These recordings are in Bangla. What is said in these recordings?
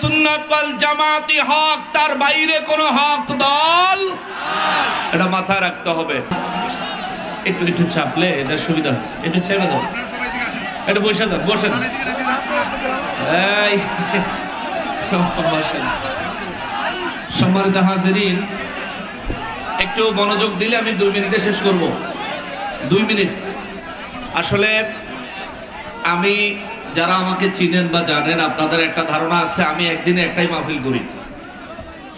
সুন্নাত ওয়াল জামাতি হক, তার বাইরে কোনো হক দল? এটা মাথায় রাখতে হবে। একটু একটু চাপলে এটা সুবিধা। একটু ছেড়ে দাও। একটু বসে দাও, বসে সম্মানিত হাজিরিন, একটু মনোযোগ দিলে আমি দুই মিনিটে শেষ করব। দুই মিনিট। আসলে আমি যারা আমাকে চিনেন বা জানেন, আপনাদের একটা ধারণা আছে, আমি একদিনে একটাই মাহফিল করি।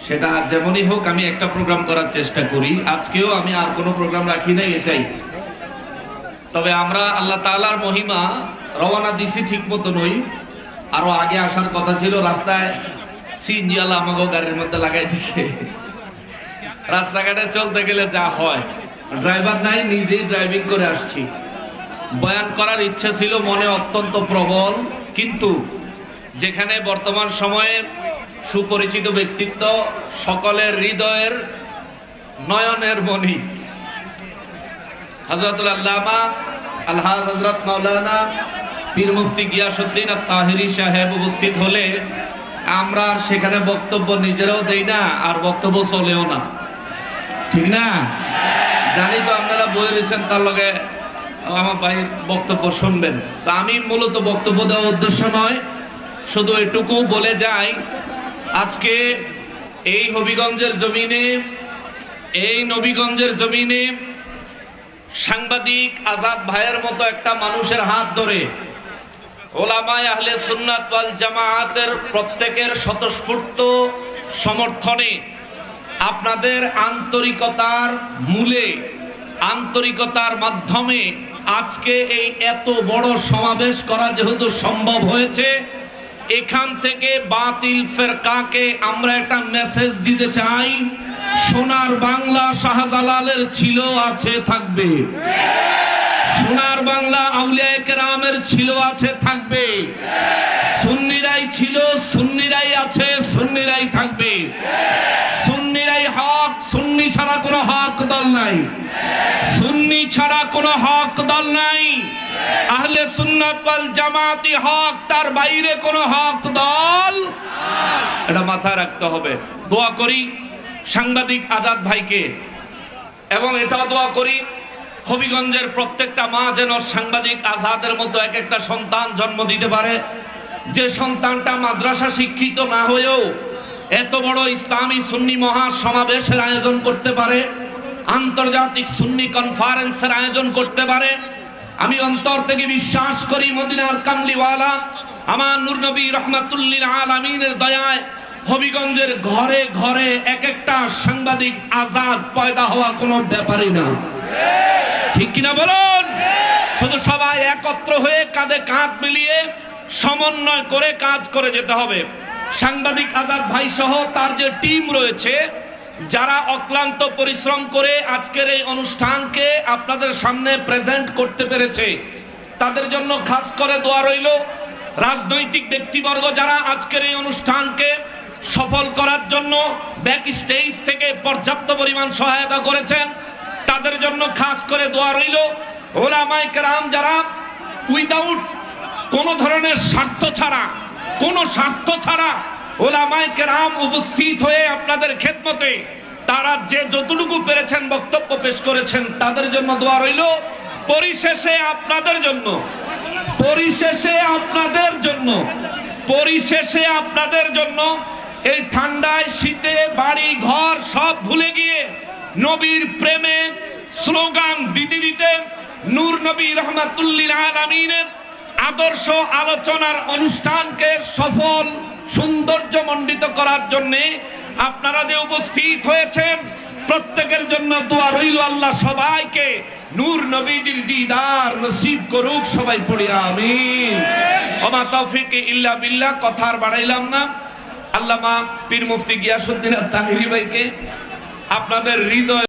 সেটা যেমনই হোক, আমি একটা প্রোগ্রাম করার চেষ্টা করি। আজকেও আমি আর কোনো প্রোগ্রাম রাখি নাই, এটাই। তবে আমরা আল্লাহ তাআলার মহিমা রওয়ানা দিছি ঠিক মতো নই। আরও আগে আসার কথা ছিল, রাস্তায় সিএনজি আলা আমাকে গাড়ির মধ্যে লাগাই দিছে। রাস্তাঘাটে চলতে গেলে যা হয়। ড্রাইভার নাই, নিজেই ড্রাইভিং করে আসছি। বয়ান করার ইচ্ছা ছিল, মনে অত্যন্ত প্রবল। কিন্তু যেখানে বর্তমান সময়ে সুপরিচিত ব্যক্তিত্ব, সকলের হৃদয়ের নয়নের মণি। হজরতুল আল্লামা, আলহাজ হজরত মাওলানা পীর মুফতি গিয়াসুদ্দিন আর তাহিরি সাহেব উপস্থিত হলে আমরা সেখানে বক্তব্য নিজেরাও দেই না, আর বক্তব্য চলেও না। ঠিক না? জানি তো আপনারা বই রয়েছেন, তার লগে আমার ভাই বক্তব্য শুনবেন। তা আমি মূলত বক্তব্য দেওয়ার উদ্দেশ্য নয়, শুধু এটুকু বলে যাই, আজকে এই হবিগঞ্জের জমিনে, এই নবীগঞ্জের জমিনে সাংবাদিক আজাদ ভাইয়ের মতো একটা মানুষের হাত ধরে ওলামায় আহলে সুন্নাত ওয়াল জামায়াতের প্রত্যেকের স্বতঃস্ফূর্ত সমর্থনে আপনাদের আন্তরিকতার মূলে আন্তরিকতার মাধ্যমে আজকে এই এত বড় সমাবেশ করা যেহেতু সম্ভব হয়েছে, এখান থেকে বাতিল ফেরকাকে আমরা একটা মেসেজ দিতে চাই। সোনার বাংলা শাহজালালের ছিল আছে, থাকবে। সোনার বাংলা আউলিয়া কেরামের ছিল আছে, থাকবে। সুন্নিরাই ছিল, সুন্নিরাই আছে, সুন্নিরাই থাকবে সুন্নিরাই হক সুন্নি ছাড়া কোনো হক দল নাই সুন্নি ছাড়া কোনো হক দল নাই। আহলে সুন্নাত ওয়াল জামাতি হক, তার বাইরে কোনো হক দল এটা মাথায় রাখতে হবে। দোয়া করি সাংবাদিক আজাদ ভাইকে, এবং এটাও দোয়া করি হবিগঞ্জের প্রত্যেকটা মা যেন সাংবাদিক আজাদের মতো এক একটা সন্তান জন্ম দিতে পারে। যে সন্তানটা মাদ্রাসা শিক্ষিত না হয়েও এত বড় ইসলামী সুন্নি মহা সমাবেশের আয়োজন করতে পারে আন্তর্জাতিক সুন্নি কনফারেন্সের আয়োজন করতে পারে। আমি অন্তর থেকে বিশ্বাস করি মদিনার কামলিওয়ালা, আমার নূর নবী রহমাতুল্লিল আলমিনের দয়ায় হবিগঞ্জের ঘরে ঘরে এক একটা সাংবাদিক আজাদ পয়দা হওয়া কোনো ব্যাপারই না। ঠিক কিনা বলুন? শুধু সবাই একত্র হয়ে কাঁধে কাঁধ মিলিয়ে সমন্বয় করে কাজ করে যেতে হবে। সাংবাদিক আজাদ ভাই সহ তার যে টিম রয়েছে যারা অক্লান্ত পরিশ্রম করে আজকের এই অনুষ্ঠানকে আপনাদের সামনে প্রেজেন্ট করতে পেরেছে, তাদের জন্য খাস করে দোয়া রইল। রাজনৈতিক ব্যক্তিবর্গ যারা আজকের এই অনুষ্ঠানকে সফল করার জন্য ব্যাক স্টেজ থেকে পর্যাপ্ত পরিমাণ সহায়তা করেছেন, তাদের জন্য খাস করে দোয়া রইল। ওলামাই কেরাম যারা উইদাউট কোনো ধরনের স্বার্থ ছাড়া, কোনো স্বার্থ ছাড়া ওলামাই কেরাম উপস্থিত হয়ে আপনাদের খেদমতে, তারা যে যতটুকু পেরেছেন বক্তব্য পেশ করেছেন, তাদের জন্য দোয়া রইল। পরিশেষে আপনাদের জন্য, পরিশেষে আপনাদের জন্য, পরিশেষে আপনাদের জন্য এই ঠান্ডায় শীতে বাড়ি, ঘর সব ভুলে গিয়ে নবীর প্রেমে স্লোগান দিতে দিতে নূর নবী রহমাতুল্লিল আলমিনের আদর্শ আলোচনার অনুষ্ঠানকে সফল সৌন্দর্য সৌন্দর্যমণ্ডিত করার জন্যে আপনারা যে উপস্থিত হয়েছেন, প্রত্যেকের জন্য দোয়া রইল আল্লাহ সবাইকে। নূর নবীজির দিদার নসিব করুক সবাই পড়ি, আমিন। ওমা তৌফিক ইল্লা বিল্লাহ কথা আর বাড়াইলাম না। আল্লামা পীর মুফতি গিয়াসুদ্দিন তাহিরি ভাইকে আপনাদের হৃদয়